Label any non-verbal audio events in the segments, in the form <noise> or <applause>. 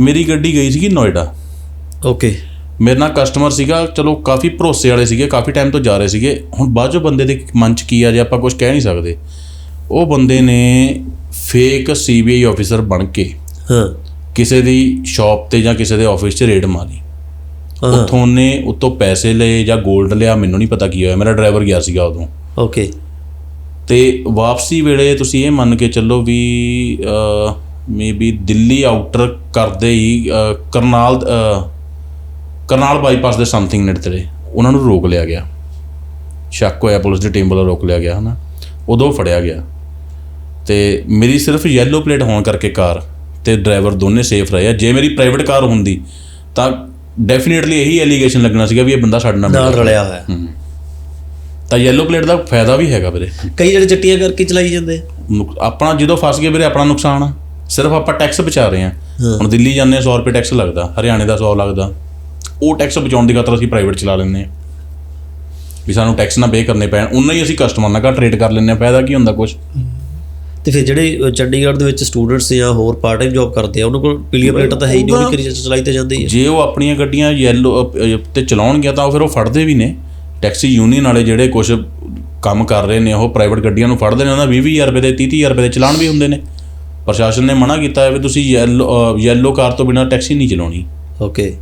ਮੇਰੀ ਗੱਡੀ ਗਈ ਸੀਗੀ ਨੋਇਡਾ। ਓਕੇ ਮੇਰੇ ਨਾਲ ਕਸਟਮਰ ਸੀਗਾ ਚਲੋ ਕਾਫੀ ਭਰੋਸੇ ਵਾਲੇ ਸੀਗੇ ਕਾਫੀ ਟਾਈਮ ਤੋਂ ਜਾ ਰਹੇ ਸੀਗੇ। ਹੁਣ ਬਾਅਦ ਚੋਂ ਬੰਦੇ ਦੇ ਮਨ 'ਚ ਕੀ ਆ ਜੇ ਆਪਾਂ ਕੁਝ ਕਹਿ ਨਹੀਂ ਸਕਦੇ। ਉਹ ਬੰਦੇ ਨੇ ਫੇਕ ਸੀਬੀਆਈ ਆਫੀਸਰ ਬਣ ਕੇ ਹਾਂ। ਕਿਸੇ ਦੀ ਸ਼ਾਪ ਤੇ ਜਾਂ ਕਿਸੇ ਦੇ ਆਫਿਸ 'ਚ ਰੇਡ ਮਾਰੀ। ਉੱਥੋਂ ਉਹਨੇ ਉੱਤੋਂ ਪੈਸੇ ਲਏ ਜਾਂ 골ਡ ਲਿਆ ਮੈਨੂੰ ਨਹੀਂ ਪਤਾ ਕੀ ਹੋਇਆ। ਮੇਰਾ ਡਰਾਈਵਰ ਗਿਆ ਸੀਗਾ ਉਦੋਂ। ਓਕੇ ਤੇ ਵਾਪਸੀ ਵੇਲੇ ਤੁਸੀਂ ਇਹ ਮੰਨ ਕੇ ਚੱਲੋ ਵੀ ਮੇਬੀ ਦਿੱਲੀ ਆਊਟਰ ਕਰਦੇ ਹੀ ਕਰਨਾਲ ਕਰਨਾਲ ਬਾਈਪਾਸ ਦੇ ਸਮਥਿੰਗ ਨੇੜੇ ਉਹਨਾਂ ਨੂੰ ਰੋਕ ਲਿਆ ਗਿਆ। ਸ਼ੱਕ ਹੋਇਆ ਪੁਲਿਸ ਦੀ ਟੀਮ ਵੱਲੋਂ ਰੋਕ ਲਿਆ ਗਿਆ ਹਨਾ? ਉਦੋਂ ਫੜਿਆ ਗਿਆ। ਤੇ ਮੇਰੀ ਸਿਰਫ ਯੈਲੋ ਪਲੇਟ ਹੋਣ ਕਰਕੇ ਕਾਰ ਤੇ ਡਰਾਈਵਰ ਦੋਨੇ ਸੇਫ ਰਹੇ ਆ। ਜੇ ਮੇਰੀ ਪ੍ਰਾਈਵੇਟ ਕਾਰ ਹੁੰਦੀ ਤਾਂ ਡੈਫੀਨਿਟਲੀ ਇਹੀ ਐਲੀਗੇਸ਼ਨ ਲੱਗਣਾ ਸੀਗਾ ਵੀ ਇਹ ਬੰਦਾ ਸਾਡੇ ਨਾਲ। ਰਲਿਆ ਹੋਇਆ। ਤਾਂ ਯੈਲੋ ਪਲੇਟ ਦਾ ਫਾਇਦਾ ਵੀ ਹੈਗਾ ਵੀਰੇ। ਕਈ ਜਿਹੜੇ ਚੱਟੀਆਂ ਕਰਕੇ ਚਲਾਈ ਜਾਂਦੇ ਆਪਣਾ ਜਦੋਂ ਫਸ ਗਏ ਵੀਰੇ ਆਪਣਾ ਨੁਕਸਾਨ ਆ। ਸਿਰਫ ਆਪਾਂ ਟੈਕਸ ਬਚਾ ਰਹੇ ਹਾਂ। ਹੁਣ ਦਿੱਲੀ ਜਾਂਦੇ ਹਾਂ 100 ਰੁਪਏ ਟੈਕਸ ਲੱਗਦਾ ਹਰਿਆਣੇ ਦਾ 100 ਲੱਗਦਾ। ਉਹ ਟੈਕਸ ਬਚਾਉਣ ਦੀ ਖਾਤਰ ਅਸੀਂ ਪ੍ਰਾਈਵੇਟ ਚਲਾ ਲੈਂਦੇ ਹਾਂ। ਵੀ ਸਾਨੂੰ ਟੈਕਸ ਨਾ ਪੇ ਕਰਨੇ ਪੈਣ ਉਨਾ ਹੀ ਅਸੀਂ ਕਸਟਮਰ ਨਾਲ ਘੱਟ ਰੇਟ ਕਰ ਲੈਂਦੇ ਹਾਂ ਫਾਇਦਾ ਕੀ ਹੁੰਦਾ ਕੁਝ ਤੇ ਫਿਰ ਜਿਹੜੇ ਚੰਡੀਗੜ੍ਹ ਦੇ ਵਿੱਚ ਸਟੂਡੈਂਟਸ ਜਾਂ ਹੋਰ ਪਾਰਟ ਟਾਈਮ ਜੌਬ ਕਰਦੇ ਆ ਉਹਨਾਂ ਕੋਲ ਪੀਲੀਆ ਪਲੇਟ ਤਾਂ ਹੈ ਹੀ ਨਹੀਂ ਉਹ ਵੀ ਕਰੀ ਚਲਾਈ ਤੇ ਜਾਂਦੇ ਹੀ ਜੇ ਉਹ ਆਪਣੀਆਂ ਗੱਡੀਆਂ ਯੈਲੋ ਤੇ ਚਲਾਉਣਗੇ ਤਾਂ ਉਹ ਫਿਰ ਉਹ ਫੜਦੇ ਵੀ ਨੇ। ਟੈਕਸੀ ਯੂਨੀਅਨ ਵਾਲੇ ਜਿਹੜੇ ਕੁਝ ਕੰਮ ਕਰ ਰਹੇ ਨੇ ਉਹ ਪ੍ਰਾਈਵੇਟ ਗੱਡੀਆਂ ਨੂੰ ਫੜਦੇ ਨੇ ਉਹਨਾਂ 20-20000 ਰੁਪਏ ਦੇ 30-30000 ਰੁਪਏ ਦੇ ਚਲਾਨ ਵੀ ਹੁੰਦੇ ਨੇ। ਪ੍ਰਸ਼ਾਸਨ ਨੇ ਮਨਾ ਕੀਤਾ ਹੈ ਵੀ ਤੁਸੀਂ ਯੈਲੋ ਯੈਲੋ ਕਾਰ ਤੋਂ ਬਿਨਾਂ ਟੈਕਸੀ ਨਹੀਂ ਚਲਾਉਣੀ। ਓਕੇ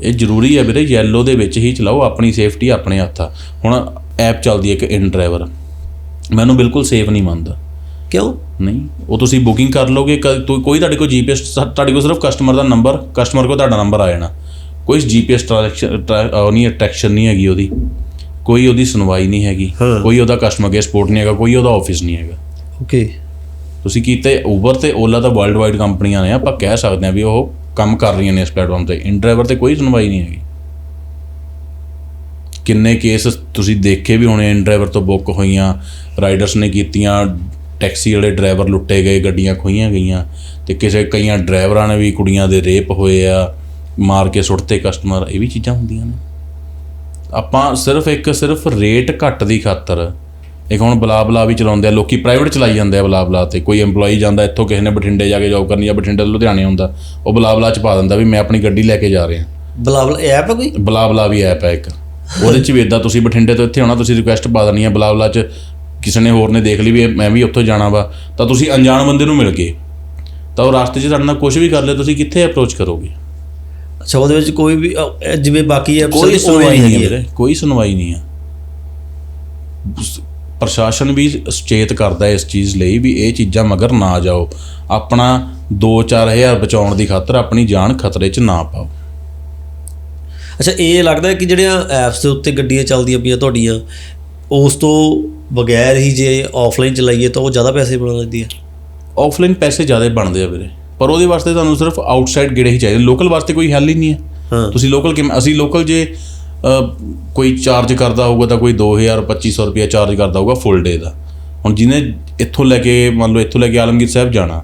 ਇਹ ਜ਼ਰੂਰੀ ਹੈ ਵੀਰੇ ਯੈਲੋ ਦੇ ਵਿੱਚ ਹੀ ਚਲਾਓ ਆਪਣੀ ਸੇਫਟੀ ਆਪਣੇ ਹੱਥ ਆ। ਹੁਣ ਐਪ ਚੱਲਦੀ ਹੈ ਇੱਕ ਇਨ ਡਰਾਈਵਰ ਮੈਨੂੰ ਬਿਲਕੁਲ ਸੇਫ ਨਹੀਂ ਮੰਨਦਾ। ਕਿਉਂ? ਨਹੀਂ ਉਹ ਤੁਸੀਂ ਬੁਕਿੰਗ ਕਰ ਲੋਗੇ ਕੋਈ ਤੁਹਾਡੇ ਕੋਲ ਜੀਪੀਐਸ ਤੁਹਾਡੇ ਕੋਲ ਸਿਰਫ ਕਸਟਮਰ ਦਾ ਨੰਬਰ ਕਸਟਮਰ ਕੋਲ ਤੁਹਾਡਾ ਨੰਬਰ ਆ ਜਾਣਾ। ਕੋਈ ਜੀਪੀਐਸ ਟ੍ਰਾਂਜੈਕਸ਼ਨ ਨਹੀਂ ਅਟਰੈਕਸ਼ਨ ਨਹੀਂ ਹੈਗੀ ਉਹਦੀ। ਕੋਈ ਉਹਦੀ ਸੁਣਵਾਈ ਨਹੀਂ ਹੈਗੀ। ਕੋਈ ਉਹਦਾ ਕਸਟਮਰ ਕੇਅਰ ਸਪੋਰਟ ਨਹੀਂ ਹੈਗਾ ਕੋਈ ਉਹਦਾ ਆਫਿਸ ਨਹੀਂ ਹੈਗਾ। ਓਕੇ ਤੁਸੀਂ ਕੀਤੇ ਉਬਰ ਤੇ ਓਲਾ ਤਾਂ ਵਰਲਡ ਵਾਈਡ ਕੰਪਨੀਆਂ ਨੇ, ਆਪਾਂ ਕਹਿ ਸਕਦੇ ਹਾਂ ਵੀ ਉਹ ਕੰਮ ਕਰ ਰਹੀਆਂ ਨੇ ਇਸ ਪਲੇਟਫਾਰਮ ਤੇ। ਇਨ ਡਰਾਈਵਰ ਤੇ ਕੋਈ ਸੁਣਵਾਈ ਨਹੀਂ ਹੈਗੀ। ਕਿੰਨੇ ਕੇਸ ਤੁਸੀਂ ਦੇਖੇ ਵੀ ਹੋਣੇ ਇਨ ਡਰਾਈਵਰ ਤੋਂ ਬੁੱਕ ਹੋਈਆਂ ਰਾਈਡਰਸ ਨੇ ਕੀਤੀਆਂ ਟੈਕਸੀ ਵਾਲੇ ਡਰਾਈਵਰ ਲੁੱਟੇ ਗਏ, ਗੱਡੀਆਂ ਖੋਈਆਂ ਗਈਆਂ, ਤੇ ਕਿਸੇ ਕਈਆਂ ਡਰਾਈਵਰਾਂ ਨੇ ਵੀ ਕੁੜੀਆਂ ਦੇ ਰੇਪ ਹੋਏ ਆ, ਮਾਰ ਕੇ ਸੁੱਟਤੇ ਕਸਟਮਰ ਇਹ ਵੀ ਚੀਜ਼ਾਂ ਹੁੰਦੀਆਂ ਨੇ। ਆਪਾਂ ਸਿਰਫ ਇੱਕ, ਸਿਰਫ ਰੇਟ ਘੱਟ ਦੀ ਖਾਤਰ ਇੱਕ ਹੁਣ ਬਲਾ ਬਲਾ ਵੀ ਚਲਾਉਂਦੇ ਆ ਲੋਕੀ ਪ੍ਰਾਈਵੇਟ ਚਲਾਈ ਜਾਂਦੇ ਆ ਬਲਾ ਬਲਾ ਤੇ ਕੋਈ EMPLOYE ਜਾਂਦਾ ਇੱਥੋਂ ਕਿਸੇ ਨੇ ਬਠਿੰਡੇ ਜਾ ਕੇ ਜੌਬ ਕਰਨੀ ਆ ਬਠਿੰਡੇ ਤੋਂ ਲੁਧਿਆਣੇ ਹੁੰਦਾ ਉਹ ਬਲਾ ਬਲਾ ਚ ਪਾ ਦਿੰਦਾ ਵੀ ਮੈਂ ਆਪਣੀ ਗੱਡੀ ਲੈ ਕੇ ਜਾ ਰਿਹਾ। ਬਲਾਬਲ ਐਪ ਹੈ ਕੋਈ? ਬਲਾ ਬਲਾ ਵੀ ਐਪ ਹੈ ਇੱਕ। ਉਹਦੇ ਚ ਵੀ ਇਦਾਂ ਤੁਸੀਂ ਬਠਿੰਡੇ ਤੋਂ ਇੱਥੇ ਆਉਣਾ ਤੁਸੀਂ ਰਿਕੁਐਸਟ ਪਾ ਦੇਣੀ ਆ ਬਲਾ ਬਲਾ ਚ ਕਿਸੇ ਨੇ ਹੋਰ ਨੇ ਦੇਖ ਲਈ ਵੀ ਮੈਂ ਵੀ ਉੱਥੋਂ ਜਾਣਾ ਵਾ ਤਾਂ ਤੁਸੀਂ ਅਣਜਾਣ ਬੰਦੇ ਨੂੰ ਮਿਲ ਗਏ। ਤਾਂ ਉਹ ਰਸਤੇ 'ਚ ਤੁਹਾਡੇ ਨਾਲ ਕੁਝ ਵੀ ਕਰ ਲਿਆ ਤੁਸੀਂ ਕਿੱਥੇ ਅਪਰੋਚ ਕਰੋਗੇ? ਅੱਛਾ ਉਹਦੇ ਵਿੱਚ ਕੋਈ ਵੀ ਜਿਵੇਂ ਬਾਕੀ ਐਪਸ ਕੋਈ ਸੁਣਵਾਈ ਨਹੀਂ ਹੈ ਕੋਈ ਸੁਣਵਾਈ ਨਹੀਂ ਹੈ। ਪ੍ਰਸ਼ਾਸਨ ਵੀ ਸੁਚੇਤ ਕਰਦਾ ਇਸ ਚੀਜ਼ ਲਈ ਵੀ ਇਹ ਚੀਜ਼ਾਂ ਮਗਰ ਨਾ ਜਾਓ। ਆਪਣਾ 2-4000 ਬਚਾਉਣ ਦੀ ਖਾਤਰ ਆਪਣੀ ਜਾਨ ਖਤਰੇ 'ਚ ਨਾ ਪਾਓ। ਅੱਛਾ ਇਹ ਲੱਗਦਾ ਹੈ ਕਿ ਜਿਹੜੀਆਂ ਐਪਸ ਦੇ ਉੱਤੇ ਗੱਡੀਆਂ ਚੱਲਦੀਆਂ ਪਈਆਂ ਤੁਹਾਡੀਆਂ ਉਸ ਤੋਂ ਬਗੈਰ ਹੀ ਜੇ ਆਫਲਾਈਨ ਚਲਾਈਏ ਤਾਂ ਉਹ ਜ਼ਿਆਦਾ ਪੈਸੇ ਬਣਾ ਲੈਂਦੀ ਹੈ ਆਫਲਾਈਨ ਪੈਸੇ ਜ਼ਿਆਦਾ ਬਣਦੇ ਆ ਵੀਰੇ। ਪਰ ਉਹਦੇ ਵਾਸਤੇ ਤੁਹਾਨੂੰ ਸਿਰਫ ਆਊਟਸਾਈਡ ਗੇੜੇ ਹੀ ਚਾਹੀਦੇ। ਲੋਕਲ ਵਾਸਤੇ ਕੋਈ ਹੱਲ ਹੀ ਨਹੀਂ ਹੈ। ਤੁਸੀਂ ਲੋਕਲ ਕਿਵੇਂ ਅਸੀਂ ਲੋਕਲ ਜੇ ਕੋਈ ਚਾਰਜ ਕਰਦਾ ਹੋਊਗਾ ਤਾਂ ਕੋਈ 2000 2500 ਰੁਪਏ ਚਾਰਜ ਕਰਦਾ ਹੋਊਗਾ ਫੁੱਲ ਡੇ ਦਾ। ਹੁਣ ਜਿਹਨੇ ਇੱਥੋਂ ਲੈ ਕੇ ਮੰਨ ਲਓ ਇੱਥੋਂ ਲੈ ਕੇ ਆਲਮਗੀਰ ਸਾਹਿਬ ਜਾਣਾ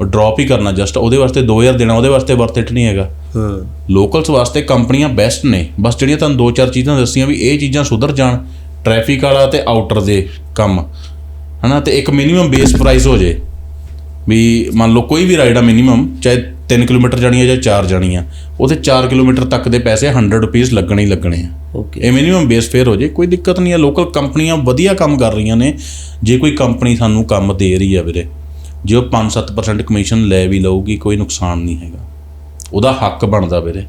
ਉਹ ਡ੍ਰੌਪ ਹੀ ਕਰਨਾ ਜਸਟ ਉਹਦੇ ਵਾਸਤੇ 2000 ਦੇਣਾ ਉਹਦੇ ਵਾਸਤੇ ਵਰਥ ਇਟ ਨਹੀਂ ਹੈਗਾ। ਹਾਂ। ਲੋਕਲਸ ਵਾਸਤੇ ਕੰਪਨੀਆਂ ਬੈਸਟ ਨੇ। ਬਸ ਜਿਹੜੀਆਂ ਤੁਹਾਨੂੰ ਦੋ ਚਾਰ ਚੀਜ਼ਾਂ ਦੱਸੀਆਂ ਵੀ ਇਹ ਚੀਜ਼ਾਂ ਸੁਧਰ ਜਾਣ ਟ੍ਰੈਫਿਕ ਵਾਲਾ ਤੇ ਆਊਟਰ ਦੇ ਕੰਮ। ਹਨਾ ਤੇ ਇੱਕ ਮਿਨੀਮਮ ਬੇਸ ਪ੍ਰਾਈਸ ਹੋ ਜੇ। ਵੀ ਮੰਨ ਲਓ ਕੋਈ ਵੀ ਰਾਈਡ ਆ ਮਿਨੀਮਮ ਚਾਹੇ 3 ਕਿਲੋਮੀਟਰ ਜਾਣੀ ਹੈ ਜਾਂ 4 ਜਾਣੀ ਆ ਉਹਦੇ 4 ਕਿਲੋਮੀਟਰ ਤੱਕ ਦੇ ਪੈਸੇ 100 ਰੁਪਏ ਲੱਗਣੇ ਹੀ ਲੱਗਣੇ ਆ। ਓਕੇ ਇਹ ਮਿਨੀਮਮ ਬੇਸ ਫੇਅਰ ਹੋ ਜੇ ਕੋਈ ਦਿੱਕਤ ਨਹੀਂ ਹੈ ਲੋਕਲ ਕੰਪਨੀਆਂ ਵਧੀਆ ਕੰਮ ਕਰ ਰਹੀਆਂ ਨੇ ਜੇ ਕੋਈ ਕੰਪਨੀ ਸਾਨੂੰ ਕੰਮ ਦੇ ਰਹੀ ਹੈ ਵੀਰੇ ਜੇ ਉਹ 5-7% ਕਮਿਸ਼ਨ ਲੈ ਵੀ ਲਊਗੀ ਕੋਈ ਨੁਕਸਾਨ ਨਹੀਂ ਹੈਗਾ। ਉਹਦਾ ਹੱਕ ਬਣਦਾ ਵੀਰੇ।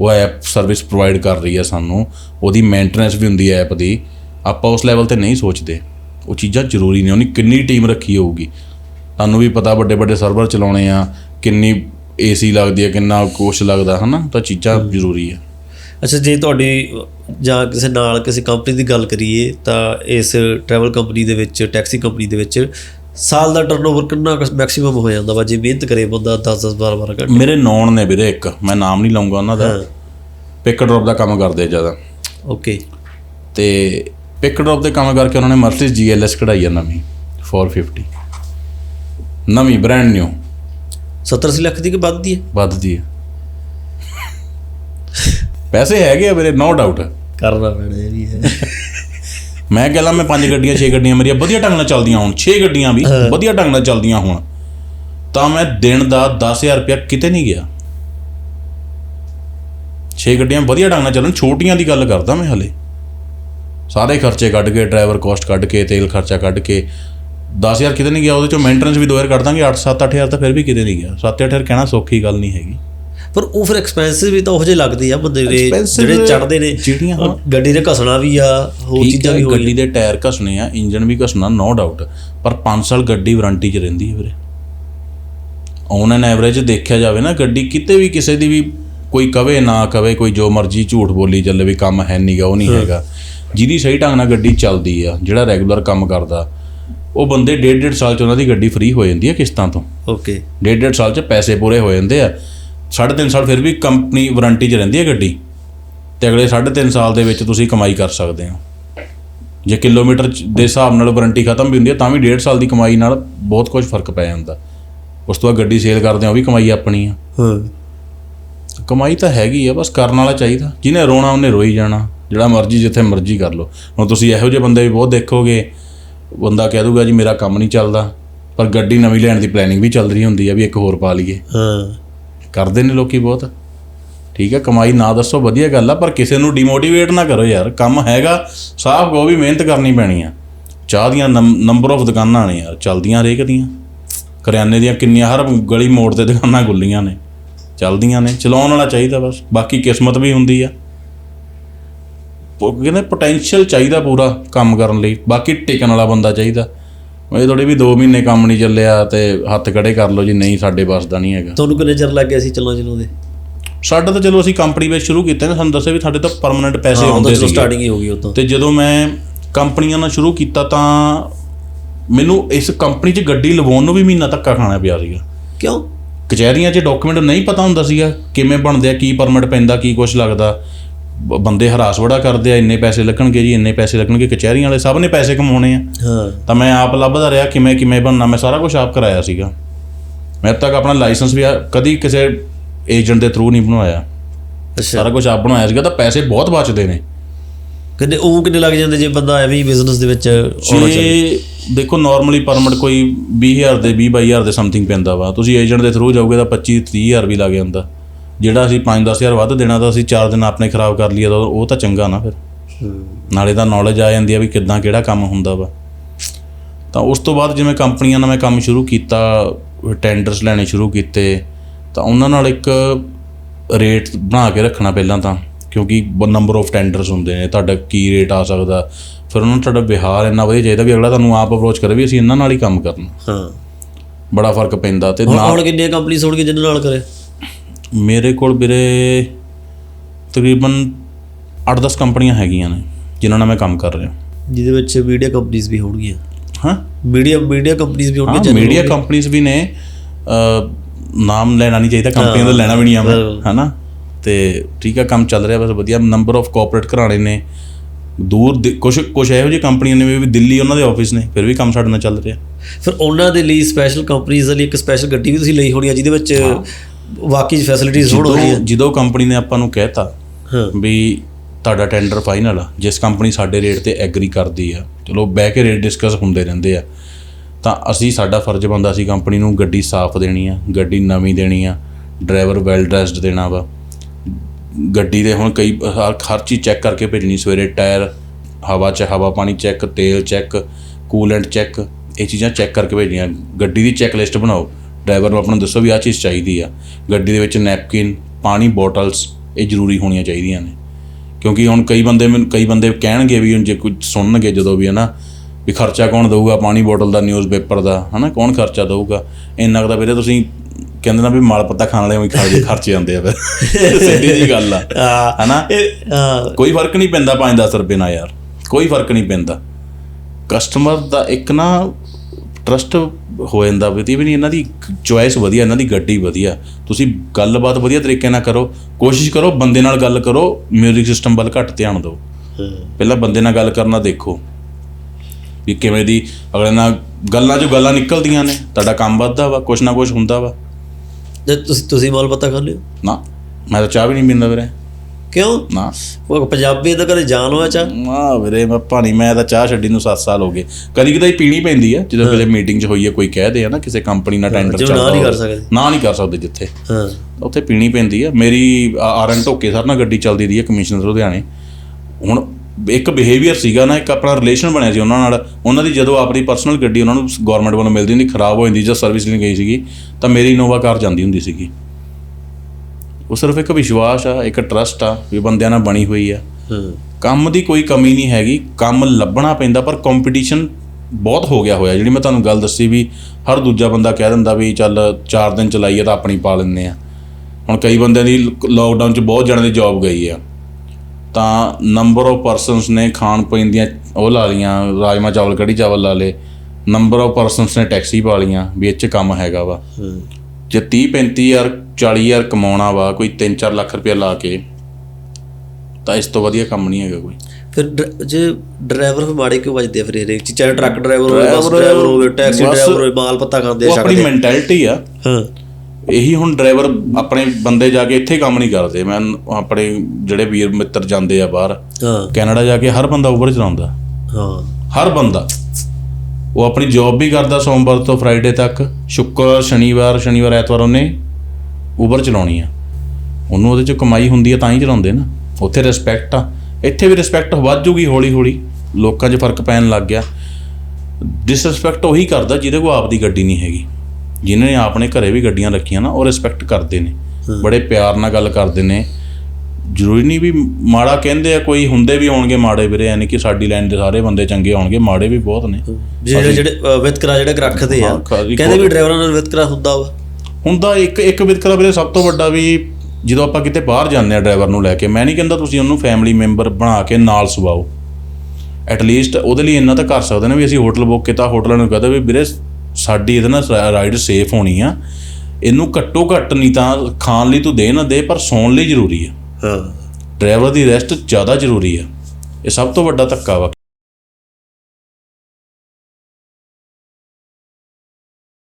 ਉਹ ਐਪ ਸਰਵਿਸ ਪ੍ਰੋਵਾਈਡ ਕਰ ਰਹੀ ਹੈ ਸਾਨੂੰ ਉਹਦੀ ਮੇਨਟੇਨੈਂਸ ਵੀ ਹੁੰਦੀ ਹੈ ਐਪ ਦੀ ਆਪਾਂ ਉਸ ਲੈਵਲ ਤੇ ਨਹੀਂ ਸੋਚਦੇ। ਉਹ ਚੀਜ਼ਾਂ ਜ਼ਰੂਰੀ ਨੇ ਉਹਨੇ ਕਿੰਨੀ ਟੀਮ ਰੱਖੀ ਹੋਊਗੀ। ਤੁਹਾਨੂੰ ਵੀ ਪਤਾ ਵੱਡੇ ਵੱਡੇ ਸਰਵਰ ਚਲਾਉਣੇ ਆ ਕਿੰਨੀ ਏਸੀ ਲੱਗਦੀ ਹੈ ਕਿੰਨਾ ਕੁਛ ਲੱਗਦਾ ਹਨਾ? ਤਾਂ ਚੀਜ਼ਾਂ ਜ਼ਰੂਰੀ ਹੈ ਅੱਛਾ ਜੇ ਤੁਹਾਡੀ ਜਾਂ ਕਿਸੇ ਨਾਲ ਕਿਸੇ ਕੰਪਨੀ ਦੀ ਗੱਲ ਕਰੀਏ ਤਾਂ ਇਸ ਟਰੈਵਲ ਕੰਪਨੀ ਦੇ ਵਿੱਚ ਟੈਕਸੀ ਕੰਪਨੀ ਦੇ ਵਿੱਚ ਸਾਲ ਦਾ ਟਰਨਓਵਰ ਕਿੰਨਾ ਮੈਕਸਿਮਮ ਹੋ ਜਾਂਦਾ ਵਾ? ਜੇ ਮਿਹਨਤ ਕਰੇ ਬੰਦਾ 10 10 12 12 ਘੰਟੇ। ਮੇਰੇ ਨੌਨ ਨੇ ਵੀਰੇ ਇੱਕ ਮੈਂ ਨਾਮ ਨਹੀਂ ਲਵਾਂਗਾ ਉਹਨਾਂ ਦਾ। ਹਾਂ। ਪਿਕ ਡ੍ਰੌਪ ਦਾ ਕੰਮ ਕਰਦੇ ਜ਼ਿਆਦਾ। ਓਕੇ ਤੇ ਪਿਕ ਡ੍ਰੌਪ ਦੇ ਕੰਮ ਕਰਕੇ ਉਹਨਾਂ ਨੇ ਮਰਸੀਡੀਜ਼ ਜੀਐਲਐਸ ਕਢਾਈ ਆ ਨਵੀਂ 450 ਨਵੀਂ ਬ੍ਰਾਂਡ ਨਿਊ 70 ਅੱਸੀ ਲੱਖ ਦੀ ਕਿ ਵੱਧਦੀ ਹੈ? ਵੱਧਦੀ ਹੈ। ਪੈਸੇ ਹੈਗੇ ਆ ਵੀਰੇ ਨੋ ਡਾਊਟ ਕਰਨਾ ਪੈਣਾ ਇਹ ਵੀ ਹੈ। ਮੈਂ ਕਹਿੰਦਾ ਮੈਂ ਪੰਜ ਗੱਡੀਆਂ ਛੇ ਗੱਡੀਆਂ ਮੇਰੀਆਂ ਵਧੀਆ ਢੰਗ ਨਾਲ ਚੱਲਦੀਆਂ ਹੁਣ ਛੇ ਗੱਡੀਆਂ ਵੀ ਵਧੀਆ ਢੰਗ ਨਾਲ ਚੱਲਦੀਆਂ ਹੁਣ ਤਾਂ ਮੈਂ ਦਿਨ ਦਾ 10000 ਰੁਪਇਆ ਕਿਤੇ ਨਹੀਂ ਗਿਆ। 6 ਗੱਡੀਆਂ ਵਧੀਆ ਢੰਗ ਨਾਲ ਚੱਲਣ ਛੋਟੀਆਂ ਦੀ ਗੱਲ ਕਰਦਾ ਮੈਂ ਹਲੇ। ਸਾਰੇ ਖਰਚੇ ਕੱਢ ਕੇ ਡਰਾਈਵਰ ਕਾਸਟ ਕੱਢ ਕੇ ਤੇਲ ਖਰਚਾ ਕੱਢ ਕੇ 10000 ਕਿਤੇ ਨਹੀਂ ਗਿਆ ਉਹਦੇ ਚੋਂ ਮੇਨਟੇਨੈਂਸ ਵੀ 2000 ਕੱਢ ਦਾਂਗੇ 8 7 8000 ਤਾਂ ਫਿਰ ਵੀ ਕਿਤੇ ਨਹੀਂ ਗਿਆ। 7 8000 ਕਹਿਣਾ ਸੌਖੀ ਗੱਲ ਨਹੀਂ ਹੈਗੀ। ਪਰ ਉਹ ਫਿਰ ਐਕਸਪੈਂਸਿਵ ਵੀ ਤਾਂ ਉਹ ਜਿਹੇ ਲੱਗਦੇ ਆ ਬੰਦੇ ਦੇ ਜਿਹੜੇ ਚੜਦੇ ਨੇ। ਜਿਹੜੀਆਂ। ਗੱਡੀ ਦੇ ਘਸਣਾ ਵੀ ਆ ਹੋਰ ਚੀਜ਼ਾਂ ਵੀ ਗੱਡੀ ਦੇ ਟਾਇਰ ਘਸਣੇ ਆ ਇੰਜਨ ਵੀ ਘਸਣਾ ਨੋ ਡਾਊਟ ਪਰ 5 ਸਾਲ ਗੱਡੀ ਵਾਰੰਟੀ 'ਚ ਰਹਿੰਦੀ ਹੈ ਵੀਰੇ। ਔਨ ਐਨ ਐਵਰੇਜ ਦੇਖਿਆ ਜਾਵੇ ਨਾ ਗੱਡੀ ਕਿਤੇ ਵੀ ਕਿਸੇ ਦੀ ਵੀ ਕੋਈ ਕਵੇ ਨਾ ਕਵੇ ਕੋਈ ਜੋ ਮਰਜ਼ੀ ਝੂਠ ਬੋਲੀ ਚੱਲੇ ਵੀ ਕੰਮ ਹੈ ਨਹੀਂਗਾ ਉਹ ਨਹੀਂ ਹੈਗਾ। ਜਿਹਦੀ ਸਹੀ ਢੰਗ ਨਾਲ ਗੱਡੀ ਚੱਲਦੀ ਆ ਜਿਹੜਾ ਰੈਗੂਲਰ ਕੰਮ ਕਰਦਾ ਉਹ ਬੰਦੇ ਡੇਢ ਡੇਢ ਸਾਲ 'ਚ ਉਹਨਾਂ ਦੀ ਗੱਡੀ ਫ੍ਰੀ ਹੋ ਜਾਂਦੀ ਹੈ ਕਿਸ਼ਤਾਂ ਤੋਂ। ਓਕੇ ਡੇਢ ਡੇਢ ਸਾਲ 'ਚ ਪੈਸੇ ਪੂਰੇ ਹੋ ਜਾਂਦੇ ਆ। ਸਾਢੇ ਤਿੰਨ ਸਾਲ ਫਿਰ ਵੀ ਕੰਪਨੀ ਵਾਰੰਟੀ 'ਚ ਰਹਿੰਦੀ ਹੈ ਗੱਡੀ। ਤੇ ਅਗਲੇ ਸਾਢੇ ਤਿੰਨ ਸਾਲ ਦੇ ਵਿੱਚ ਤੁਸੀਂ ਕਮਾਈ ਕਰ ਸਕਦੇ ਹੋ। ਜੇ ਕਿਲੋਮੀਟਰ ਦੇ ਹਿਸਾਬ ਨਾਲ ਵਾਰੰਟੀ ਖਤਮ ਵੀ ਹੁੰਦੀ ਹੈ ਤਾਂ ਵੀ ਡੇਢ ਸਾਲ ਦੀ ਕਮਾਈ ਨਾਲ ਬਹੁਤ ਕੁਝ ਫ਼ਰਕ ਪੈ ਜਾਂਦਾ। ਉਸ ਤੋਂ ਬਾਅਦ ਗੱਡੀ ਸੇਲ ਕਰਦੇ ਆ ਉਹ ਵੀ ਕਮਾਈ ਆਪਣੀ ਆ। ਹਾਂ। ਕਮਾਈ ਤਾਂ ਹੈਗੀ ਆ ਬਸ ਕਰਨ ਵਾਲਾ ਚਾਹੀਦਾ। ਜਿਹਨੇ ਰੋਣਾ ਉਹਨੇ ਰੋਈ ਜਾਣਾ। ਜਿਹੜਾ ਮਰਜ਼ੀ ਜਿੱਥੇ ਮਰਜ਼ੀ ਕਰ ਲਓ। ਹੁਣ ਤੁਸੀਂ ਇਹੋ ਜਿਹੇ ਬੰਦੇ ਵੀ ਬਹੁਤ ਦੇਖੋਗੇ। ਬੰਦਾ ਕਹਿ ਦੂਗਾ ਜੀ ਮੇਰਾ ਕੰਮ ਨਹੀਂ ਚੱਲਦਾ ਪਰ ਗੱਡੀ ਨਵੀਂ ਲੈਣ ਦੀ ਪਲੈਨਿੰਗ ਵੀ ਚੱਲ ਰਹੀ ਹੁੰਦੀ ਆ ਵੀ ਇੱਕ ਹੋਰ ਪਾ ਲਈਏ। ਹਾਂ। ਕਰਦੇ ਨੇ ਲੋਕੀ ਬਹੁਤ। ਠੀਕ ਹੈ ਕਮਾਈ ਨਾ ਦੱਸੋ ਵਧੀਆ ਗੱਲ ਆ ਪਰ ਕਿਸੇ ਨੂੰ ਡਿਮੋਟੀਵੇਟ ਨਾ ਕਰੋ ਯਾਰ। ਕੰਮ ਹੈਗਾ ਸਾਫ਼ ਕੋ ਵੀ ਮਿਹਨਤ ਕਰਨੀ ਪੈਣੀ ਆ। ਚਾਹ ਦੀਆਂ ਨੰਬਰ ਆਫ ਦੁਕਾਨਾਂ ਨੇ ਯਾਰ ਚਲਦੀਆਂ ਹਰੇਕ ਦੀਆਂ। ਕਰਿਆਨੇ ਦੀਆਂ ਕਿੰਨੀਆਂ ਹਰ ਗਲੀ ਮੋੜ ਤੇ ਦੁਕਾਨਾਂ ਗੁੱਲੀਆਂ ਨੇ। ਚਲਦੀਆਂ ਨੇ ਚਲਾਉਣ ਵਾਲਾ ਚਾਹੀਦਾ ਬਸ। ਬਾਕੀ ਕਿਸਮਤ ਵੀ ਹੁੰਦੀ ਆ। ਕਹਿੰਦੇ ਪੋਟੈਂਸ਼ੀਅਲ ਚਾਹੀਦਾ ਪੂਰਾ ਕੰਮ ਕਰਨ ਲਈ ਬਾਕੀ ਟਿਕਣ ਵਾਲਾ ਬੰਦਾ ਚਾਹੀਦਾ। ਇਹ ਥੋੜੀ ਵੀ 2 ਮਹੀਨੇ ਕੰਮ ਨਹੀਂ ਚੱਲਿਆ ਤੇ ਹੱਥ ਖੜੇ ਕਰ ਲਓ ਜੀ ਨਹੀਂ ਸਾਡੇ ਬਸ ਦਾ ਨਹੀਂ ਹੈਗਾ। ਤੁਹਾਨੂੰ ਕਿੰਨੇ ਚਿਰ ਲੱਗ ਗਿਆ ਸੀ ਚੱਲੋ ਚਲਾਉਂਦੇ ਸਾਡਾ ਤਾਂ ਚਲੋ ਅਸੀਂ ਕੰਪਨੀ ਵਿੱਚ ਸ਼ੁਰੂ ਕੀਤਾ ਨਾ ਸਾਨੂੰ ਦੱਸਿਆ ਵੀ ਸਾਡੇ ਤਾਂ ਪਰਮਨੈਂਟ ਪੈਸੇ ਆਉਂਦੇ ਸੀ ਸਟਾਰਟਿੰਗ ਹੀ ਹੋ ਗਈ ਉਹ ਤਾਂ। ਤੇ ਜਦੋਂ ਮੈਂ ਕੰਪਨੀਆਂ ਨਾਲ ਸ਼ੁਰੂ ਕੀਤਾ ਤਾਂ ਮੈਨੂੰ ਇਸ ਕੰਪਨੀ 'ਚ ਗੱਡੀ ਲਵਾਉਣ ਨੂੰ ਵੀ ਮਹੀਨਾ ਧੱਕਾ ਖਾਣਾ ਪਿਆ ਸੀਗਾ। ਕਿਉਂ? ਕਚਹਿਰੀਆਂ 'ਚ ਡਾਕੂਮੈਂਟ ਨਹੀਂ ਪਤਾ ਹੁੰਦਾ ਸੀਗਾ ਕਿਵੇਂ ਬਣਦੇ ਆ ਕੀ ਪਰਮਿਟ ਪੈਂਦਾ ਕੀ ਕੁਝ ਲੱਗਦਾ। ਬੰਦੇ ਹਰਾਸ ਬੜਾ ਕਰਦੇ ਆ ਇੰਨੇ ਪੈਸੇ ਲੱਗਣਗੇ ਜੀ ਇੰਨੇ ਪੈਸੇ ਲੱਗਣਗੇ ਕਚਹਿਰੀਆਂ ਵਾਲੇ ਸਭ ਨੇ ਪੈਸੇ ਕਮਾਉਣੇ ਆ। ਹਾਂ। ਤਾਂ ਮੈਂ ਆਪ ਲੱਭਦਾ ਰਿਹਾ ਕਿਵੇਂ ਕਿਵੇਂ ਬਣਨਾ ਮੈਂ ਸਾਰਾ ਕੁਝ ਆਪ ਕਰਾਇਆ ਸੀਗਾ। ਮੈਂ ਤੱਕ ਆਪਣਾ ਲਾਇਸੈਂਸ ਵੀ ਕਦੀ ਕਿਸੇ ਏਜੰਟ ਦੇ ਥਰੂ ਨਹੀਂ ਬਣਵਾਇਆ। ਸਾਰਾ ਕੁਝ ਆਪ ਬਣਾਇਆ ਸੀਗਾ ਤਾਂ ਪੈਸੇ ਬਹੁਤ ਬਚਦੇ ਨੇ। ਕਿੰਨੇ ਉਹ ਕਿੰਨੇ ਲੱਗ ਜਾਂਦੇ ਜੇ ਬੰਦਾ ਐਵੇਂ ਹੀ ਬਿਜ਼ਨਸ ਦੇ ਵਿੱਚ ਆਉਣਾ ਚਾਹੇ ਜੇ ਦੇਖੋ ਨਾਰਮਲੀ ਪਰਮਿਟ ਕੋਈ 20000 ਦੇ 20 22000 ਦੇ ਸਮਥਿੰਗ ਪੈਂਦਾ ਵਾ। ਤੁਸੀਂ ਏਜੰਟ ਦੇ ਥਰੂ ਜਾਓਗੇ ਤਾਂ 25 30000 ਵੀ ਲੱਗ ਜਾਂਦਾ। ਜਿਹੜਾ ਅਸੀਂ 5-10000 ਵੱਧ ਦੇਣਾ ਤਾਂ ਅਸੀਂ 4 ਦਿਨ ਆਪਣੇ ਖਰਾਬ ਕਰ ਲਈਏ ਤਾਂ ਉਹ ਤਾਂ ਚੰਗਾ ਨਾ ਫਿਰ। ਨਾਲੇ ਤਾਂ ਨੌਲੇਜ ਆ ਜਾਂਦੀ ਆ ਵੀ ਕਿੱਦਾਂ ਕਿਹੜਾ ਕੰਮ ਹੁੰਦਾ ਵਾ। ਤਾਂ ਉਸ ਤੋਂ ਬਾਅਦ ਜਿਵੇਂ ਕੰਪਨੀਆਂ ਨਾਲ ਮੈਂ ਕੰਮ ਸ਼ੁਰੂ ਕੀਤਾ ਟੈਂਡਰਸ ਲੈਣੇ ਸ਼ੁਰੂ ਕੀਤੇ ਤਾਂ ਉਹਨਾਂ ਨਾਲ ਇੱਕ ਰੇਟ ਬਣਾ ਕੇ ਰੱਖਣਾ ਪਹਿਲਾਂ ਤਾਂ ਕਿਉਂਕਿ ਨੰਬਰ ਆਫ ਟੈਂਡਰਸ ਹੁੰਦੇ ਨੇ ਤੁਹਾਡਾ ਕੀ ਰੇਟ ਆ ਸਕਦਾ। ਫਿਰ ਉਹਨਾਂ ਨੂੰ ਤੁਹਾਡਾ ਵਿਹਾਰ ਇੰਨਾ ਵਧੀਆ ਚਾਹੀਦਾ ਵੀ ਅਗਲਾ ਤੁਹਾਨੂੰ ਆਪ ਅਪਰੋਚ ਕਰੇ ਵੀ ਅਸੀਂ ਇਹਨਾਂ ਨਾਲ ਹੀ ਕੰਮ ਕਰਨਾ। ਹਾਂ। ਬੜਾ ਫ਼ਰਕ ਪੈਂਦਾ ਤੇ ਹੁਣ ਕਿੰਨੀਆਂ ਕੰਪਨੀਆਂ ਹੋਣਗੀਆਂ ਜਿਹਨਾਂ ਨਾਲ ਕਰੇ? ਮੇਰੇ ਕੋਲ ਵੀਰੇ ਤਕਰੀਬਨ 8-10 ਕੰਪਨੀਆਂ ਹੈਗੀਆਂ ਨੇ ਜਿਨ੍ਹਾਂ ਨਾਲ ਮੈਂ ਕੰਮ ਕਰ ਰਿਹਾ। ਜਿਹਦੇ ਵਿੱਚ ਮੀਡੀਆ ਕੰਪਨੀਆਂ ਵੀ ਹੋਣਗੀਆਂ। ਹਾਂ? ਮੀਡੀਆ ਮੀਡੀਆ ਕੰਪਨੀਆਂ ਵੀ ਹੋਣਗੀਆਂ ਹਾਂ ਮੀਡੀਆ। ਕੰਪਨੀਆਂ ਵੀ ਨੇ। ਨਾਮ ਲੈਣਾ ਨਹੀਂ ਚਾਹੀਦਾ ਕੰਪਨੀਆਂ ਦਾ ਲੈਣਾ ਵੀ ਨਹੀਂ ਆਉਂਦਾ ਹਨਾ? ਤੇ ਠੀਕ ਆ ਕੰਮ ਚੱਲ ਰਿਹਾ ਬਸ ਵਧੀਆ। ਨੰਬਰ ਆਫ ਕੋਆਪਰੇਟ ਘਰਾਣੇ ਨੇ। ਦੂਰ ਕੁਝ ਕੁਝ ਇਹੋ ਜਿਹੀ ਕੰਪਨੀਆਂ ਨੇ ਵੀ ਦਿੱਲੀ ਉਹਨਾਂ ਦੇ ਆਫਿਸ ਨੇ ਫਿਰ ਵੀ ਕੰਮ ਸਾਡੇ ਨਾਲ ਚੱਲ ਰਿਹਾ। ਫਿਰ ਉਹਨਾਂ ਦੇ ਲਈ ਸਪੈਸ਼ਲ ਕੰਪਨੀਆਂ ਦੇ ਲਈ ਇੱਕ ਸਪੈਸ਼ਲ ਗੱਡੀ ਵੀ ਤੁਸੀਂ ਲਈ ਹੋਣੀ ਆ ਜਿਹਦੇ ਵਿੱਚ ਵਾਕਈ ਫੈਸਿਲਿਟੀਜ਼ ਹੋਣ ਉਹਦੀਆਂ ਜਦੋਂ ਜਦੋਂ ਕੰਪਨੀ ਨੇ ਆਪਾਂ ਨੂੰ ਕਹਿਤਾ ਹਾਂ। ਵੀ ਤੁਹਾਡਾ ਟੈਂਡਰ ਫਾਈਨਲ ਆ ਜਿਸ ਕੰਪਨੀ ਸਾਡੇ ਰੇਟ ਤੇ ਐਗਰੀ ਕਰਦੀ ਆ ਚਲੋ ਬਹਿ ਕੇ ਰੇਟ ਡਿਸਕਸ ਹੁੰਦੇ ਰਹਿੰਦੇ ਆ ਤਾਂ ਅਸੀਂ ਸਾਡਾ ਫਰਜ਼ ਬੰਦਾ ਸੀ ਕੰਪਨੀ ਨੂੰ ਗੱਡੀ ਸਾਫ਼ ਦੇਣੀ ਆ ਗੱਡੀ ਨਵੀਂ ਦੇਣੀ ਆ ਡਰਾਈਵਰ ਵੈਲ ਡਰੈਸਡ ਦੇਣਾ ਵਾ। ਗੱਡੀ ਦੇ ਹੁਣ ਕਈ ਹਰ ਹਰ ਚੀਜ਼ ਚੈੱਕ ਕਰਕੇ ਭੇਜਣੀ ਸਵੇਰੇ ਟਾਇਰ ਹਵਾ ਚ ਹਵਾ ਪਾਣੀ ਚੈੱਕ ਤੇਲ ਚੈੱਕ ਕੂਲੈਂਟ ਚੈੱਕ ਇਹ ਚੀਜ਼ਾਂ ਚੈੱਕ ਕਰਕੇ ਭੇਜਣੀਆਂ। ਗੱਡੀ ਦੀ ਚੈੱਕ ਲਿਸਟ ਬਣਾਓ। ਡਰਾਈਵਰ ਨੂੰ ਆਪਣਾ ਦੱਸੋ ਵੀ ਆਹ ਚੀਜ਼ ਚਾਹੀਦੀ ਆ। ਗੱਡੀ ਦੇ ਵਿੱਚ ਨੈਪਕਿਨ ਪਾਣੀ ਬੋਟਲਸ ਇਹ ਜ਼ਰੂਰੀ ਹੋਣੀਆਂ ਚਾਹੀਦੀਆਂ ਨੇ। ਕਿਉਂਕਿ ਹੁਣ ਕਈ ਬੰਦੇ ਮੈਨੂੰ ਕਈ ਬੰਦੇ ਕਹਿਣਗੇ ਵੀ ਹੁਣ ਜੇ ਕੁਝ ਸੁਣਨਗੇ ਜਦੋਂ ਵੀ ਹਨਾ ਵੀ ਖਰਚਾ ਕੌਣ ਦਊਗਾ? ਪਾਣੀ ਬੋਟਲ ਦਾ ਨਿਊਜ਼ਪੇਪਰ ਦਾ ਹਨਾ ਕੌਣ ਖਰਚਾ ਦਊਗਾ? ਇੰਨਾ ਕੁ ਦਾ ਵੀਰੇ ਤੁਸੀਂ ਕਹਿੰਦੇ ਨਾ ਵੀ ਮਾਲ ਪੱਤਾ ਖਾਣ ਵਾਲੇ ਉਹੀ ਖਰਚੇ ਖਰਚੇ ਜਾਂਦੇ ਆ ਫਿਰ। <laughs> ਸਿੱਧੀ ਜੀ ਗੱਲ ਆ। ਹਨਾ? ਕੋਈ ਫ਼ਰਕ ਨਹੀਂ ਪੈਂਦਾ 5-10 ਰੁਪਏ ਨਾਲ ਯਾਰ। ਕੋਈ ਫ਼ਰਕ ਨਹੀਂ ਪੈਂਦਾ। ਕਸਟਮਰ ਦਾ ਇੱਕ ਨਾ ਟਰਸਟ ਹੋ ਜਾਂਦਾ ਵੀ ਵੀ ਨਹੀਂ ਇਹਨਾਂ ਦੀ ਚੁਆਇਸ ਵਧੀਆ ਇਹਨਾਂ ਦੀ ਗੱਡੀ ਵਧੀਆ। ਤੁਸੀਂ ਗੱਲਬਾਤ ਵਧੀਆ ਤਰੀਕੇ ਨਾਲ ਕਰੋ ਕੋਸ਼ਿਸ਼ ਕਰੋ ਬੰਦੇ ਨਾਲ ਗੱਲ ਕਰੋ ਮਿਊਜ਼ਿਕ ਸਿਸਟਮ ਵੱਲ ਘੱਟ ਧਿਆਨ ਦਿਓ। ਪਹਿਲਾਂ ਬੰਦੇ ਨਾਲ ਗੱਲ ਕਰਨਾ ਦੇਖੋ ਵੀ ਕਿਵੇਂ ਦੀ ਅਗਲੇ ਨਾਲ ਗੱਲਾਂ 'ਚੋਂ ਗੱਲਾਂ ਨਿਕਲਦੀਆਂ ਨੇ ਤੁਹਾਡਾ ਕੰਮ ਵੱਧਦਾ ਵਾ ਕੁਛ ਨਾ ਕੁਛ ਹੁੰਦਾ ਵਾ। ਜੇ ਤੁਸੀਂ ਤੁਸੀਂ ਮਾਲ ਪਤਾ ਖਾਂਦੇ ਹੋ? ਨਾ ਮੈਂ ਤਾਂ ਚਾਹ ਵੀ ਨਹੀਂ ਪੀਂਦਾ ਵੀਰੇ। ਕਿਉਂ? ਨਾ। ਉਹ ਪੰਜਾਬੀ ਦਾ ਕਦੇ ਜਾਣ ਹੋਇਆ ਚਾ ਆ ਵੀਰੇ ਮੈਂ ਪਾਣੀ ਮੈਂ ਤਾਂ ਚਾਹ ਛੱਡੀ ਨੂੰ 7 ਸਾਲ ਹੋ ਗਏ। ਕਦੀ ਕਦਾਈ ਪੀਣੀ ਪੈਂਦੀ ਆ ਜਦੋਂ ਕਿਸੇ ਮੀਟਿੰਗ 'ਚ ਹੋਈ ਹੈ ਕੋਈ ਕਹਿ ਦੇ ਆ ਨਾ ਕਿਸੇ ਕੰਪਨੀ ਨਾਲ ਟੈਂਡਰ ਚੱਲਦਾ ਨਾ ਨਹੀਂ ਕਰ। ਸਕਦੇ। ਨਾ ਨਹੀਂ ਕਰ ਸਕਦੇ ਜਿੱਥੇ। ਹਾਂ। ਉੱਥੇ ਪੀਣੀ ਪੈਂਦੀ ਆ। ਮੇਰੀ ਆਰਨ ਢੋਕੇ ਸਰ ਨਾਲ ਗੱਡੀ ਚੱਲਦੀ ਰਹੀ ਹੈ ਕਮਿਸ਼ਨਰ ਲੁਧਿਆਣੇ। ਹੁਣ ਇੱਕ ਬਿਹੇਵੀਅਰ ਸੀਗਾ ਨਾ ਇੱਕ ਆਪਣਾ ਰਿਲੇਸ਼ਨ ਬਣਿਆ ਸੀ ਉਹਨਾਂ ਨਾਲ। ਉਹਨਾਂ ਦੀ ਜਦੋਂ ਆਪਣੀ ਪਰਸਨਲ ਗੱਡੀ ਉਹਨਾਂ ਨੂੰ ਗਵਰਨਮੈਂਟ ਵੱਲੋਂ ਮਿਲਦੀ ਹੁੰਦੀ ਖਰਾਬ ਹੋ ਜਾਂਦੀ ਜਾਂ ਸਰਵਿਸ ਲਈ ਗਈ ਸੀਗੀ ਤਾਂ ਮੇਰੀ ਇਨੋਵਾ ਕਾਰ ਜਾਂਦੀ ਹੁੰਦੀ ਸੀਗੀ। ਉਹ ਸਿਰਫ ਇੱਕ ਵਿਸ਼ਵਾਸ ਆ ਇੱਕ ਟਰਸਟ ਆ ਵੀ ਬੰਦਿਆਂ ਨਾਲ ਬਣੀ ਹੋਈ ਆ। ਕੰਮ ਦੀ ਕੋਈ ਕਮੀ ਨਹੀਂ ਹੈਗੀ ਕੰਮ ਲੱਭਣਾ ਪੈਂਦਾ ਪਰ ਕੰਪੀਟੀਸ਼ਨ ਬਹੁਤ ਹੋ ਗਿਆ ਹੋਇਆ। ਜਿਹੜੀ ਮੈਂ ਤੁਹਾਨੂੰ ਗੱਲ ਦੱਸੀ ਵੀ ਹਰ ਦੂਜਾ ਬੰਦਾ ਕਹਿ ਦਿੰਦਾ ਵੀ ਚੱਲ 4 ਦਿਨ ਚਲਾਈਏ ਤਾਂ ਆਪਣੀ ਪਾ ਲੈਂਦੇ ਆ। ਹੁਣ ਕਈ ਬੰਦਿਆਂ ਦੀ ਲੋਕਡਾਊਨ 'ਚ ਬਹੁਤ ਜਣਿਆਂ ਦੀ ਜੌਬ ਗਈ ਆ। ਤਾਂ ਨੰਬਰ ਆਫ ਪਰਸਨਸ ਨੇ ਖਾਣ ਪੀਣ ਦੀਆਂ ਉਹ ਲਾ ਲੀਆਂ ਰਾਜਮਾ ਚਾਵਲ ਕੜੀ ਚਾਵਲ ਲਾ ਲੇ ਨੰਬਰ ਆਫ ਪਰਸਨਸ ਨੇ ਟੈਕਸੀ ਪਾ ਲੀਆਂ ਵੀ ਇਹ 'ਚ ਕੰਮ ਹੈਗਾ ਵਾ। ਜੇ 30 35000 40000 ਕਮਾਉਣਾ ਵਾ ਕੋਈ 3-4 ਲੱਖ ਰੁਪਏ ਲਾ ਕੇ ਤਾਂ ਇਸ ਤੋਂ ਵਧੀਆ ਕੰਮ ਨਹੀਂ ਹੈਗਾ ਕੋਈ। ਫਿਰ ਡਰ- ਜੇ ਡਰਾਈਵਰ ਫਿਰ ਮਾੜੇ ਕਿਉਂ ਵੱਜਦੇ ਆ ਫਿਰ ਇਹ ਚ? ਚਾਹੇ ਟਰੱਕ ਡਰਾਈਵਰ ਹੋਵੇ ਬੱਸ ਡਰਾਈਵਰ ਹੋਵੇ ਟੈਕਸੀ ਬਸ ਡਰਾਈਵਰ ਹੋਵੇ ਮਾਲ ਪੱਤਾ ਖਾਂਦੇ ਆ ਉਹ ਆਪਣੀ ਮੈਂਟੈਲਿਟੀ ਆ। ਹਾਂ। ਇਹੀ ਹੁਣ ਡਰਾਈਵਰ ਆਪਣੇ ਬੰਦੇ ਜਾ ਕੇ ਇੱਥੇ ਕੰਮ ਨਹੀਂ ਕਰਦੇ। ਮੈਂ ਆਪਣੇ ਜਿਹੜੇ ਵੀਰ ਮਿੱਤਰ ਜਾਂਦੇ ਆ ਬਾਹਰ ਹਾਂ। ਕੈਨੇਡਾ ਜਾ ਕੇ ਹਰ ਬੰਦਾ ਉਬਰ ਚਲਾਉਂਦਾ। ਹਾਂ। ਹਰ ਬੰਦਾ। ਉਹ ਆਪਣੀ ਜੌਬ ਵੀ ਕਰਦਾ ਸੋਮਵਾਰ ਤੋਂ ਫਰਾਈਡੇ ਤੱਕ। ਸ਼ੁੱਕਰ ਸ਼ਨੀਵਾਰ ਸ਼ਨੀਵਾਰ ਐਤਵਾਰ ਉਹਨੇ ਉਬਰ ਚਲਾਉਣੀ ਆ। ਉਹਨੂੰ ਉਹਦੇ ਚ ਕਮਾਈ ਹੁੰਦੀ ਆ ਤਾਂ ਹੀ ਚਲਾਉਂਦੇ ਨਾ। ਉੱਥੇ ਰਿਸਪੈਕਟ ਆ। ਇੱਥੇ ਵੀ ਰਿਸਪੈਕਟ ਵੱਧ ਜੂਗੀ ਹੌਲੀ ਹੌਲੀ ਲੋਕਾਂ 'ਚ ਫ਼ਰਕ ਪੈਣ ਲੱਗ ਗਿਆ। ਡਿਸਰਿਸਪੈਕਟ ਉਹੀ ਕਰਦਾ ਜਿਹਦੇ ਕੋਲ ਆਪਦੀ ਗੱਡੀ ਨਹੀਂ ਹੈਗੀ। ਜਿਨ੍ਹਾਂ ਨੇ ਆਪਣੇ ਘਰੇ ਵੀ ਗੱਡੀਆਂ ਰੱਖੀਆਂ ਨਾ ਉਹ ਰਿਸਪੈਕਟ ਕਰਦੇ ਨੇ। ਬੜੇ ਪਿਆਰ ਨਾਲ ਗੱਲ ਕਰਦੇ ਨੇ। ਜ਼ਰੂਰੀ ਨਹੀਂ ਵੀ ਮਾੜਾ ਕਹਿੰਦੇ ਆ ਕੋਈ ਹੁੰਦੇ ਵੀ ਹੋਣਗੇ ਮਾੜੇ ਵੀਰੇ ਯਾਨੀ ਕਿ ਸਾਡੀ ਲਾਈਨ ਦੇ ਸਾਰੇ ਬੰਦੇ ਚੰਗੇ ਹੋਣਗੇ ਮਾੜੇ ਵੀ ਬਹੁਤ ਨੇ। ਜਿਹੜੇ ਜਿਹੜੇ ਵਿਤਕਰਾ ਜਿਹੜੇ ਰੱਖਦੇ ਆ। ਕਹਿੰਦੇ ਵੀ ਡਰਾਈਵਰਾਂ ਨਾਲ ਵਿਤਕਰਾ ਹੁੰਦਾ ਵਾ। ਹੁੰਦਾ ਇੱਕ ਇੱਕ ਵਿਤਕਰਾ ਵੀਰੇ ਸਭ ਤੋਂ ਵੱਡਾ ਵੀ ਜਦੋਂ ਆਪਾਂ ਕਿਤੇ ਬਾਹਰ ਜਾਂਦੇ ਆ ਡਰਾਈਵਰ ਨੂੰ ਲੈ ਕੇ ਮੈਂ ਨਹੀਂ ਕਹਿੰਦਾ ਤੁਸੀਂ ਉਹਨੂੰ ਫੈਮਿਲੀ ਮੈਂਬਰ ਬਣਾ ਕੇ ਨਾਲ ਸਵਾਓ। ਐਟ ਲੀਸਟ ਉਹਦੇ ਲਈ ਇੰਨਾ ਤਾਂ ਕਰ ਸਕਦੇ ਨੇ ਵੀ ਅਸੀਂ ਹੋਟਲ ਬੁੱਕ ਕੀਤਾ ਹੋਟਲਾਂ ਨੂੰ ਕਹਦਾ ਵੀ ਵੀਰੇ ਸਾਡੀ ਇਹਦੇ ਨਾਲ ਰਾਈਡ ਸੇਫ ਹੋਣੀ ਆ। ਇਹਨੂੰ ਘੱਟੋ ਘੱਟ ਨਹੀਂ ਤਾਂ ਖਾਣ ਲਈ ਤੂੰ ਦੇ ਨਾ ਦੇ ਪਰ ਸੌਣ ਲਈ ਜ਼ਰੂਰੀ ਆ। ਹਾਂ। ਡਰਾਈਵਰ ਦੀ ਰੈਸਟ ਜ਼ਿਆਦਾ ਜ਼ਰੂਰੀ ਆ। ਇਹ ਸਭ ਤੋਂ ਵੱਡਾ ਧੱਕਾ ਵਾ।